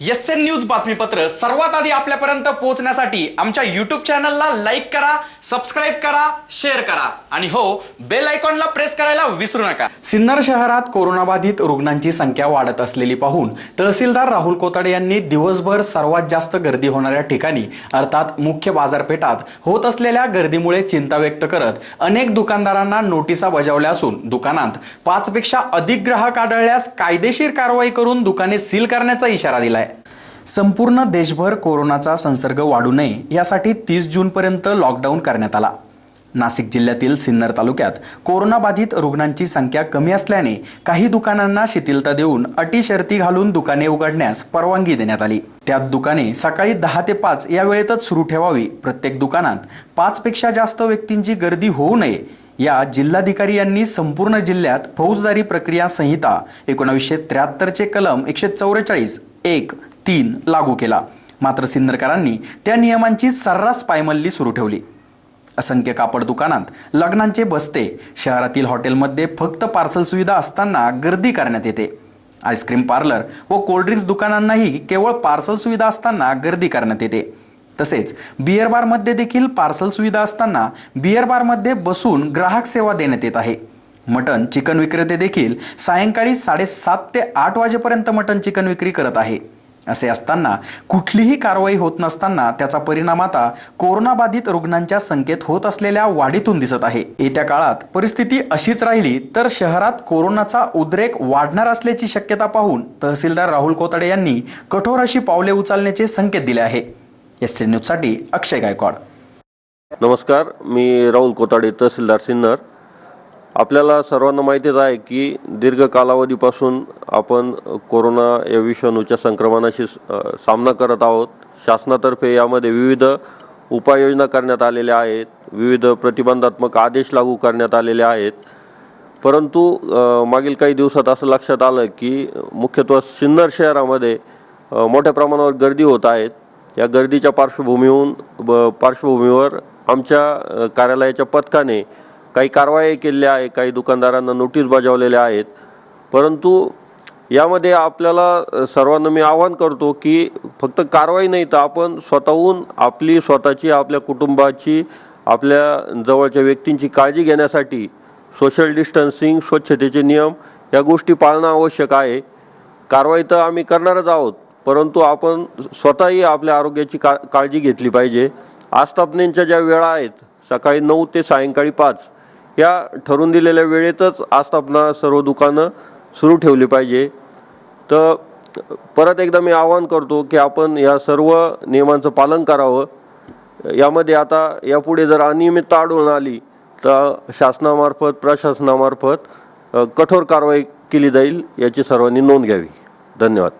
S N news बातमीपत्र सर्वात आधी आपल्यापर्यंत पोहोचण्यासाठी आमच्या युट्यूब चॅनलला लाईक करा सबस्क्राईब करा शेअर करा. आणि हो बेल आयकॉनला प्रेस करायला विसरू नका. सिन्नर शहरात कोरोनाबाधित रुग्णांची संख्या वाढत असलेली पाहून तहसीलदार राहुल कोताडे यांनी दिवसभर सर्वात जास्त गर्दी होणाऱ्या ठिकाणी अर्थात मुख्य बाजारपेठात होत असलेल्या गर्दीमुळे चिंता व्यक्त करत अनेक दुकानदारांना नोटिसा बजावल्या असून दुकानात पाचपेक्षा अधिक ग्राहक आढळल्यास कायदेशीर कारवाई करून दुकाने सील करण्याचा इशारा दिलाय. संपूर्ण देशभर कोरोनाचा संसर्ग वाढू नये यासाठी तीस जूनपर्यंत लॉकडाऊन करण्यात आला. नाशिक जिल्ह्यातील सिन्नर तालुक्यात कोरोनाबाधित रुग्णांची संख्या कमी असल्याने काही दुकानांना शिथिलता देऊन अटी शर्ती घालून दुकाने उघडण्यास परवानगी देण्यात आली. त्यात दुकाने सकाळी दहा ते पाच या वेळेतच सुरू ठेवावी. प्रत्येक दुकानात पाचपेक्षा जास्त व्यक्तींची गर्दी होऊ नये या जिल्हाधिकारी यांनी संपूर्ण जिल्ह्यात फौजदारी प्रक्रिया संहिता एकोणावीसशे त्र्याहत्तरचे कलम एकशे चौवेचाळीस एक तीन लागू केला. मात्र सिन्नरकरांनी त्या नियमांची सर्रास पायमल्ली सुरू ठेवली. असंख्य कापड दुकानात लग्नांचे बसते शहरातील हॉटेलमध्ये फक्त पार्सल सुविधा असताना गर्दी करण्यात येते. आईस्क्रीम पार्लर व कोल्ड्रिंक्स दुकानांनाही केवळ पार्सल सुविधा असताना गर्दी करण्यात येते. तसेच बिअर बारमध्ये देखील पार्सल सुविधा असताना बिअर बारमध्ये बसून ग्राहक सेवा देण्यात येत आहे. मटन चिकन विक्रेते देखील सायंकाळी साडेसात ते आठ वाजेपर्यंत मटन चिकन विक्री करत आहे. असे असताना कुठलीही कारवाई होत नसताना त्याचा परिणाम आता कोरोनाबाधित रुग्णांच्या संख्येत होत असलेल्या वाढीतून दिसत आहे. येत्या काळात परिस्थिती अशीच राहिली तर शहरात कोरोनाचा उद्रेक वाढणार असल्याची शक्यता पाहून तहसीलदार राहुल कोताडे यांनी कठोर अशी पावले उचलण्याचे संकेत दिले आहे. एस एन न्यूजसाठी अक्षय गायकवाड. नमस्कार मी राहुल कोताडे तहसीलदार सिन्नर. आपल्याला सर्वांना माहितीच आहे की दीर्घ कालावधीपासून आपण कोरोना या विषाणूच्या संक्रमणाशी स- सामना करत आहोत. शासनातर्फे यामध्ये विविध उपाययोजना करण्यात आलेल्या आहेत. विविध प्रतिबंधात्मक आदेश लागू करण्यात आलेले आहेत. परंतु मागील काही दिवसात असं लक्षात आलं की मुख्यत्वे सिन्नर शहरामध्ये मोठ्या प्रमाणावर गर्दी होत आहेत. या गर्दीच्या पार्श्वभूमीहून ब पार्श्वभूमीवर आमच्या कार्यालयाच्या पथकाने काही कारवाई केलेल्या आहे काही दुकानदारांना नोटीस बजावलेल्या आहेत. परंतु यामध्ये आपल्याला सर्वांना मी आवाहन करतो की फक्त कारवाई नाही तर आपण स्वतःहून आपली स्वतःची आपल्या कुटुंबाची आपल्या जवळच्या व्यक्तींची काळजी घेण्यासाठी सोशल डिस्टन्सिंग स्वच्छतेचे नियम या गोष्टी पाळणं आवश्यक आहे. कारवाई तर आम्ही करणारच आहोत परंतु आपण स्वतःही आपल्या आरोग्याची का काळजी घेतली पाहिजे. आस्थापनेच्या ज्या वेळा आहेत सकाळी नऊ ते सायंकाळी पाच या ठरवून दिलेल्या वेळेतच आस्थापना सर्व दुकानं सुरू ठेवली पाहिजे. तर परत एकदा मी आवाहन करतो की आपण या सर्व नियमांचं पालन करावं. यामध्ये आता यापुढे जर अनियमितता आढळून आली तर शासनामार्फत प्रशासनामार्फत कठोर कारवाई केली जाईल याची सर्वांनी नोंद घ्यावी. धन्यवाद.